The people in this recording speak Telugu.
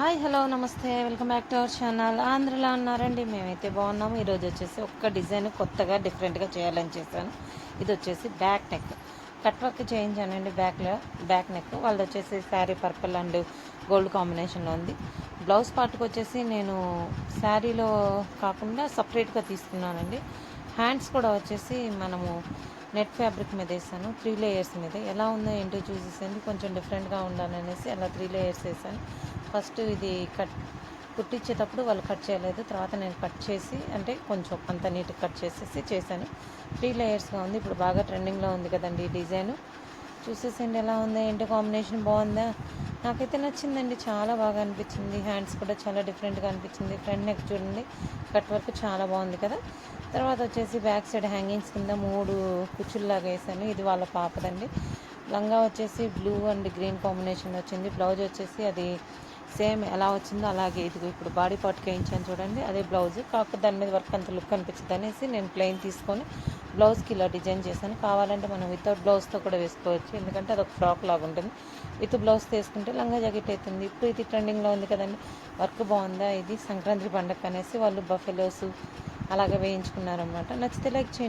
హాయ్ హలో నమస్తే. Welcome back to our channel. ఆంధ్రలో ఉన్నారండి మేమైతే బాగున్నాము. ఈరోజు వచ్చేసి ఒక్క డిజైన్ కొత్తగా డిఫరెంట్గా చేయాలని చేశాను. ఇది వచ్చేసి బ్యాక్ నెక్. కట్ వర్క్ చేయించానండి బ్యాక్లో బ్యాక్ నెక్. వాళ్ళది వచ్చేసి శారీ పర్పుల్ అండ్ గోల్డ్ కాంబినేషన్లో ఉంది. బ్లౌజ్ పార్ట్కి వచ్చేసి నేను శారీలో కాకుండా సపరేట్గా తీసుకున్నానండి. హ్యాండ్స్ కూడా వచ్చేసి మనము నెట్ ఫ్యాబ్రిక్ మీద వేసాను త్రీ లేయర్స్ మీద. ఎలా ఉందో ఏంటో చూసేసండి కొంచెం డిఫరెంట్గా ఉండాలనేసి అలా త్రీ లేయర్స్ వేసాను. ఫస్ట్ ఇది కట్ కుట్టించేటప్పుడు వాళ్ళు కట్ చేయలేదు. తర్వాత నేను కట్ చేసి అంటే కొంచెం అంత నీట్గా కట్ చేసేసి చేశాను. త్రీ లేయర్స్గా ఉంది. ఇప్పుడు బాగా ట్రెండింగ్లో ఉంది కదండి ఈ డిజైను. చూసేసండి ఎలా ఉందో ఏంటి కాంబినేషన్ బాగుందా? నాకైతే నచ్చిందండి. చాలా బాగా అనిపించింది. హ్యాండ్స్ కూడా చాలా డిఫరెంట్గా అనిపించింది. ఫ్రంట్ నెక్ చూడండి. కట్ వర్క్ చాలా బాగుంది కదా. తర్వాత వచ్చేసి బ్యాక్ సైడ్ హ్యాంగింగ్స్ కింద మూడు కుచ్చుల్లాగా వేసాను. ఇది వాళ్ళ పాపదండి. లంగా వచ్చేసి బ్లూ అండ్ గ్రీన్ కాంబినేషన్ వచ్చింది. బ్లౌజ్ వచ్చేసి అది సేమ్ ఎలా వచ్చిందో అలాగే ఇది ఇప్పుడు బాడీ పార్ట్కి వేయించాను చూడండి. అదే బ్లౌజ్ కాకపోతే దాని మీద వర్క్ అంత లుక్ అనిపించింది అనేసి నేను ప్లెయిన్ తీసుకొని బ్లౌజ్కి ఇలా డిజైన్ చేశాను. కావాలంటే మనం వితౌట్ బ్లౌజ్తో కూడా వేసుకోవచ్చు. ఎందుకంటే అది ఒక ఫ్రాక్ లాగా ఉంటుంది. విత్ బ్లౌజ్ తీసుకుంటే లంగా జాకెట్ అవుతుంది. ఇప్పుడు ఇది ట్రెండింగ్లో ఉంది కదండి. వర్క్ బాగుందా? ఇది సంక్రాంతి పండగ అనేసి వాళ్ళు బఫెలోస్ అలాగే వేయించుకున్నారనమాట నచ్చితే లైక్ చేయండి.